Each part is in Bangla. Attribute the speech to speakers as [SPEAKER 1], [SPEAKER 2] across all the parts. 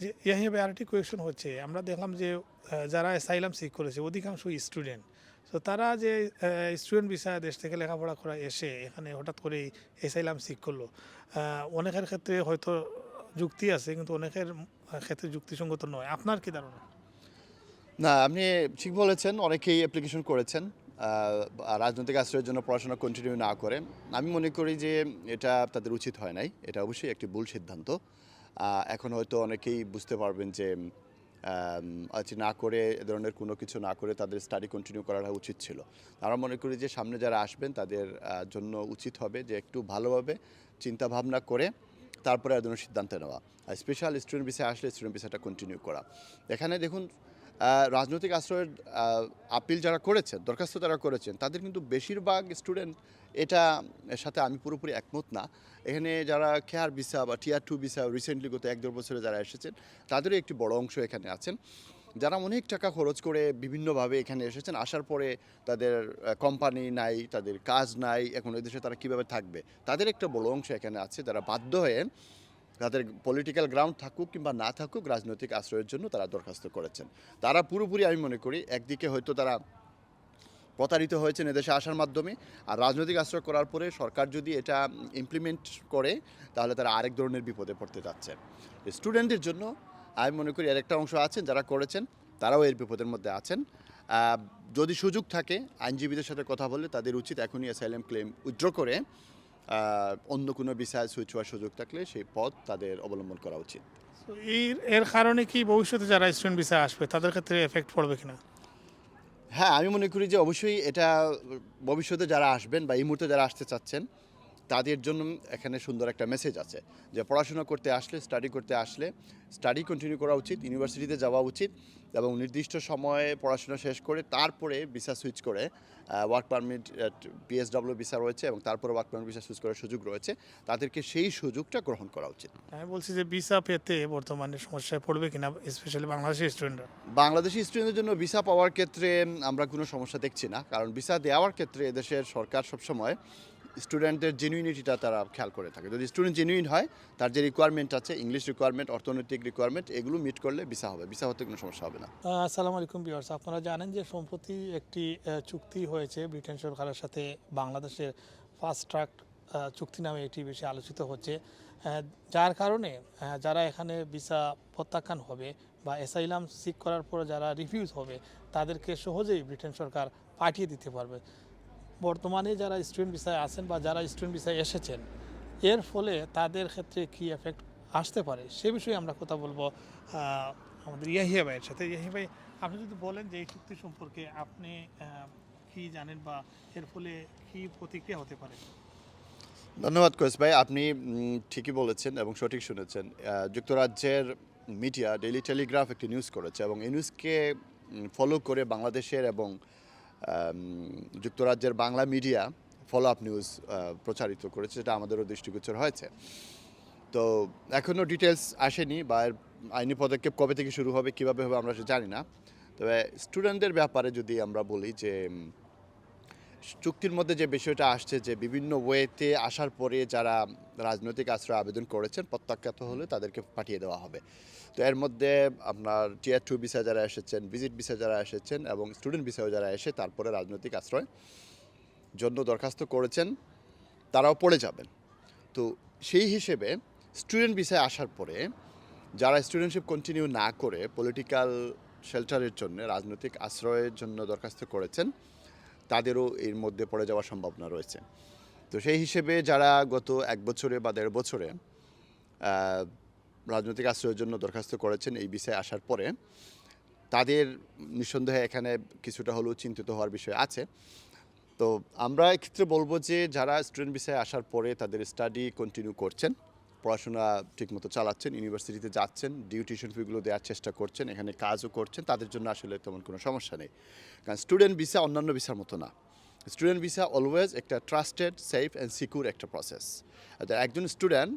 [SPEAKER 1] যে ইয়াহিয়া আরেকটি কোয়েশন হচ্ছে, আমরা দেখলাম যে যারা অ্যাসাইলাম সিক করেছে, অধিকাংশ স্টুডেন্ট তো তারা যে স্টুডেন্ট ভিসা দেশ থেকে লেখাপড়া করা এসে এখানে হঠাৎ করেই অ্যাসাইলাম সিক করল। অনেকের ক্ষেত্রে হয়তো যুক্তি আছে, কিন্তু অনেকের ক্ষেত্রে যুক্তিসঙ্গত নয়। আপনার কি ধারণা?
[SPEAKER 2] না, আপনি ঠিক বলেছেন, অনেকেই অ্যাপ্লিকেশন করেছেন রাজনৈতিক আশ্রয়ের জন্য পড়াশোনা কন্টিনিউ না করে। আমি মনে করি যে, এটা তাদের উচিত হয় নাই। এটা অবশ্যই একটি ভুল সিদ্ধান্ত। এখন হয়তো অনেকেই বুঝতে পারবেন যে আচ্ছা না করে এ ধরনের কোনো কিছু না করে তাদের স্টাডি কন্টিনিউ করাটা উচিত ছিল। আমরা মনে করি যে সামনে যারা আসবেন তাদের জন্য উচিত হবে যে একটু ভালোভাবে চিন্তা ভাবনা করে তারপরে এ ধরনের সিদ্ধান্ত নেওয়া। আর স্পেশাল স্টুডেন্ট ভিসায় আসলে স্টুডেন্ট ভিসাটা কন্টিনিউ করা। এখানে দেখুন রাজনৈতিক আশ্রয়ের আপিল যারা করেছেন, দরখাস্ত যারা করেছেন, তাদের কিন্তু বেশিরভাগ স্টুডেন্ট এটা সাথে আমি পুরোপুরি একমত না। এখানে যারা কেয়ার ভিসা বা টিয়ার টু ভিসা রিসেন্টলি গত এক দেড় বছরে যারা এসেছেন, তাদেরও একটি বড় অংশ এখানে আছেন। যারা অনেক টাকা খরচ করে বিভিন্নভাবে এখানে এসেছেন, আসার পরে তাদের কোম্পানি নাই, তাদের কাজ নাই, এখন এই দেশে তারা কীভাবে থাকবে? তাদের একটা বড় অংশ এখানে আছে, যারা বাধ্য হয়ে তাদের পলিটিক্যাল গ্রাউন্ড থাকুক কিংবা না থাকুক, রাজনৈতিক আশ্রয়ের জন্য তারা দরখাস্ত করেছেন। তারা পুরোপুরি আমি মনে করি একদিকে হয়তো তারা প্রতারিত হয়েছেন এদেশে আসার মাধ্যমে, আর রাজনৈতিক আশ্রয় করার পরে সরকার যদি এটা ইমপ্লিমেন্ট করে, তাহলে তারা আরেক ধরনের বিপদে পড়তে যাচ্ছে। স্টুডেন্টদের জন্য আমি মনে করি এর একটা অংশ আছেন যারা করেছেন, তারাও এর বিপদের মধ্যে আছেন। যদি সুযোগ থাকে, আইনজীবীদের সাথে কথা বললে তাদের উচিত এখনই অ্যাসাইলাম ক্লেম উইথড্র করে অন্য কোনো বিষয়ে সুইচ হওয়ার সুযোগ থাকলে সেই পথ তাদের অবলম্বন করা উচিত।
[SPEAKER 1] এর এর কারণে কি ভবিষ্যতে যারা স্টুডেন্ট ভিসা আসবে তাদের ক্ষেত্রে এফেক্ট পড়বে কিনা?
[SPEAKER 2] হ্যাঁ আমি মনে করি যে অবশ্যই এটা ভবিষ্যতে যারা আসবেন বা এই মুহূর্তে যারা আসতে চাচ্ছেন তাদের জন্য এখানে সুন্দর একটা মেসেজ আছে যে পড়াশোনা করতে আসলে স্টাডি করতে আসলে স্টাডি কন্টিনিউ করা উচিত ইউনিভার্সিটিতে যাওয়া উচিত এবং নির্দিষ্ট সময়ে পড়াশোনা শেষ করে তারপরে ভিসা সুইচ করে ওয়ার্ক পারমিট পিএসডব্লিউ ভিসা রয়েছে এবং তারপরে ওয়ার্ক পারমিট ভিসা সুইচ করার সুযোগ রয়েছে। তাদেরকে সেই সুযোগটা গ্রহণ করা উচিত।
[SPEAKER 1] আমি বলছি যে ভিসা পেতে বর্তমানে সমস্যায় পড়বে কিনা স্পেশালি বাংলাদেশি স্টুডেন্টরা
[SPEAKER 2] বাংলাদেশি স্টুডেন্টদের জন্য ভিসা পাওয়ার ক্ষেত্রে আমরা কোনো সমস্যা দেখছি না কারণ ভিসা দেওয়ার ক্ষেত্রে এদেশের সরকার সবসময় স্টুডেন্টদের জেনুইনিটিটা তারা খেয়াল করে থাকে। যদি স্টুডেন্ট জেনুইন হয়, তার যে রিকোয়ারমেন্ট আছে ইংলিশ রিকোয়ারমেন্ট অর্থনৈতিক রিকোয়ারমেন্ট এগুলো মিট করলে ভিসা হবে। ভিসা হতে কোনো সমস্যা হবে না।
[SPEAKER 1] আসসালামু আলাইকুম বিয়ার্স আপনারা জানেন যে সম্প্রতি একটি চুক্তি হয়েছে ব্রিটেন সরকারের সাথে বাংলাদেশের ফাস্ট ট্রাক চুক্তি নামে এটি বেশি আলোচিত হচ্ছে। যার কারণে যারা এখানে ভিসা প্রত্যাখ্যান হবে বা এসাইলাম সিক করার পরে যারা রিফিউজ হবে, তাদেরকে সহজেই ব্রিটেন সরকার পাঠিয়ে দিতে পারবে। বর্তমানে যারা স্টুডেন্ট ভিসায় আছেন বা যারা স্টুডেন্ট ভিসায় এসেছেন, এর ফলে তাদের ক্ষেত্রে কি এফেক্ট আসতে পারে? সে বিষয়ে আমরা কথা বলব আমাদের ইয়াহিয়া ভাইয়ের সাথে। ইয়াহিয়া ভাই, আপনি যদি বলেন যে এই চুক্তি সম্পর্কে আপনি কি জানেন বা এর ফলে কি প্রতিক্রিয়া হতে পারে?
[SPEAKER 2] ধন্যবাদ কোয়েস ভাই, আপনি ঠিকই বলেছেন এবং সঠিক শুনেছেন। যুক্তরাজ্যের মিডিয়া ডেইলি টেলিগ্রাফ একটি নিউজ করেছে এবং এই নিউজকে ফলো করে বাংলাদেশের এবং যুক্তরাজ্যের Bangla media follow up news প্রচারিত করেছে, সেটা আমাদেরও দৃষ্টিগোচর হয়েছে। তো এখনও ডিটেলস আসেনি বা এর আইনি পদক্ষেপ কবে থেকে শুরু হবে, কীভাবে হবে আমরা জানি না। তবে স্টুডেন্টদের ব্যাপারে যদি আমরা বলি যে চুক্তির মধ্যে যে বিষয়টা আসছে যে বিভিন্ন ওয়েতে আসার পরে যারা রাজনৈতিক আশ্রয় আবেদন করেছেন, প্রত্যাখ্যাত হলে তাদেরকে পাঠিয়ে দেওয়া হবে। তো এর মধ্যে আপনার টিয়ার টু ভিসা যারা এসেছেন ভিজিট ভিসা যারা এসেছেন এবং স্টুডেন্ট ভিসাও যারা এসে তারপরে রাজনৈতিক আশ্রয় জন্য দরখাস্ত করেছেন, তারাও পড়ে যাবেন। তো সেই হিসেবে স্টুডেন্ট ভিসায় আসার পরে যারা স্টুডেন্টশিপ কন্টিনিউ না করে পলিটিক্যাল শেল্টারের জন্য, রাজনৈতিক আশ্রয়ের জন্য দরখাস্ত করেছেন তাদেরও এর মধ্যে পড়ে যাওয়ার সম্ভাবনা রয়েছে। তো সেই হিসেবে যারা গত এক বছরে বা দেড় বছরে রাজনৈতিক আশ্রয়ের জন্য দরখাস্ত করেছেন এই বিষয়ে আসার পরে, তাদের নিঃসন্দেহে এখানে কিছুটা হলেও চিন্তিত হওয়ার বিষয় আছে। তো আমরা এক্ষেত্রে বলব যে যারা স্টুডেন্ট বিষয়ে আসার পরে তাদের স্টাডি কন্টিনিউ করছেন পড়াশোনা ঠিকমতো চালাচ্ছেন, ইউনিভার্সিটিতে যাচ্ছেন ডিউ টিউশন ফিগুলো দেওয়ার চেষ্টা করছেন, এখানে কাজও করছেন, তাদের জন্য আসলে তেমন কোনো সমস্যা নেই। কারণ স্টুডেন্ট ভিসা অন্যান্য ভিসার মতো না। স্টুডেন্ট ভিসা অলওয়েজ একটা ট্রাস্টেড সেফ অ্যান্ড সিকিউর একটা প্রসেস একজন স্টুডেন্ট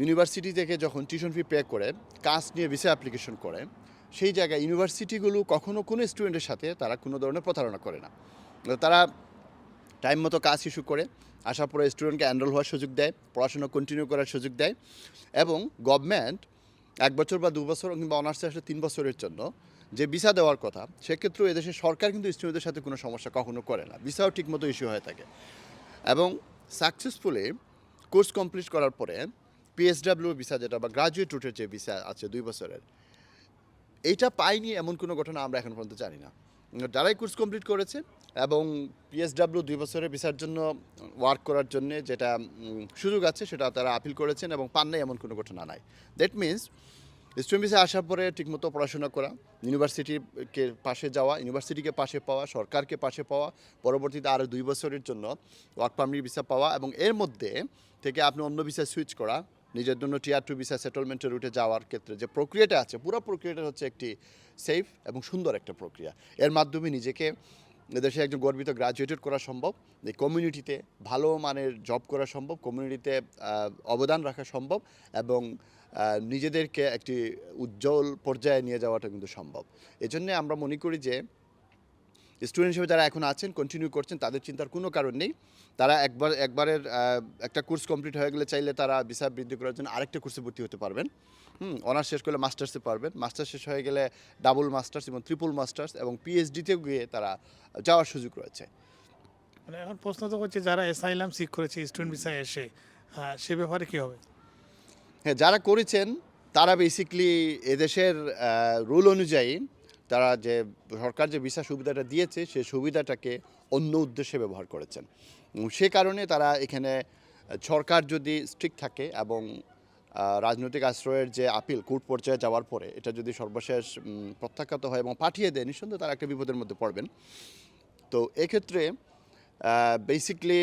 [SPEAKER 2] ইউনিভার্সিটি থেকে যখন টিউশন ফি পে করে, কাজ নিয়ে ভিসা অ্যাপ্লিকেশন করে, সেই জায়গায় ইউনিভার্সিটিগুলো কখনো কোনো স্টুডেন্টের সাথে তারা কোনো ধরনের প্রতারণা করে না। তারা টাইম মতো কাজ ইস্যু করে আসার পরে স্টুডেন্টকে এনরোল হওয়ার সুযোগ দেয়, পড়াশোনা কন্টিনিউ করার সুযোগ দেয় এবং গভর্নমেন্ট এক বছর বা দু বছর কিংবা অনার্সে আসলে তিন বছরের জন্য যে ভিসা দেওয়ার কথা, সেক্ষেত্রেও এদেশের সরকার কিন্তু স্টুডেন্টদের সাথে কোনো সমস্যা কখনো করে না। ভিসাও ঠিকমতো ইস্যু হয়ে থাকে। এবং সাকসেসফুলি কোর্স কমপ্লিট করার পরে পিএসডাব্লিউ ভিসা যেটা বা গ্রাজুয়েট রুটের যে ভিসা আছে দুই বছরের, এইটা পাইনি এমন কোনো ঘটনা আমরা এখন পর্যন্ত জানি না। যারাই কোর্স কমপ্লিট করেছে এবং পিএসডাব্লিউ দুই বছরের ভিসার জন্য ওয়ার্ক করার জন্য যেটা সুযোগ আছে, সেটা তারা আপিল করেছেন এবং পান নাই এমন কোনো ঘটনা নাই। দ্যাট মিনস স্টুডেন্ট ভিসা আসার পরে ঠিকমতো পড়াশোনা করা ইউনিভার্সিটিকে পাশে যাওয়া ইউনিভার্সিটিকে পাশে পাওয়া, সরকারকে পাশে পাওয়া, পরবর্তীতে আরও দুই বছরের জন্য ওয়ার্ক পারমিট ভিসা পাওয়া এবং এর মধ্যে থেকে আপনি অন্য ভিসায় সুইচ করা, নিজের জন্য টিয়ার টু ভিসা সেটেলমেন্টের রুটে যাওয়ার ক্ষেত্রে যে প্রক্রিয়াটা আছে, পুরো প্রক্রিয়াটা হচ্ছে একটি সেফ এবং সুন্দর একটা প্রক্রিয়া। এর মাধ্যমে নিজেকে দেশে একজন গর্বিত গ্রাজুয়েটেড করা সম্ভব। যে কমিউনিটিতে ভালো মানের জব করা সম্ভব কমিউনিটিতে অবদান রাখা সম্ভব এবং নিজেদেরকে একটি উজ্জ্বল পর্যায়ে নিয়ে যাওয়াটা কিন্তু সম্ভব। এজন্য আমরা মনে করি যে স্টুডেন্ট হিসেবে যারা এখন আছেন কন্টিনিউ করছেন তাদের চিন্তার কোনো কারণ নেই। তারা একবার একবারের একটা কোর্স কমপ্লিট হয়ে গেলে চাইলে তারা ভিসা বৃদ্ধি করার জন্য আরেকটা কোর্সে ভর্তি হতে পারবেন। হুম অনার্স শেষ করলে মাস্টার্সে পারবেন। মাস্টার্স শেষ হয়ে গেলে ডাবল মাস্টার্স এবং ট্রিপল মাস্টার্স এবং পিএইচডিতেও গিয়ে তারা যাওয়ার সুযোগ রয়েছে।
[SPEAKER 1] মানে এখন প্রশ্ন তো হচ্ছে যারা এসাইলাম সিক করেছে স্টুডেন্ট ভিসায় এসে সে ব্যাপারে কী হবে?
[SPEAKER 2] হ্যাঁ যারা করেছেন তারা বেসিকলি এদেশের রুল অনুযায়ী তারা যে সরকার যে ভিসা সুবিধাটা দিয়েছে সেই সুবিধাটাকে অন্য উদ্দেশ্যে ব্যবহার করেছেন। সে কারণে তারা এখানে সরকার যদি স্ট্রিক্ট থাকে এবং রাজনৈতিক আশ্রয়ের যে আপিল কোর্ট পর্যায়ে যাওয়ার পরে এটা যদি সর্বশেষ প্রত্যাখ্যাত হয় এবং পাঠিয়ে দেয়, নিঃসন্দেহে তারা একটা বিপদের মধ্যে পড়বেন। তো এক্ষেত্রে বেসিকলি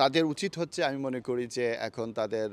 [SPEAKER 2] তাদের উচিত হচ্ছে, আমি মনে করি যে এখন তাদের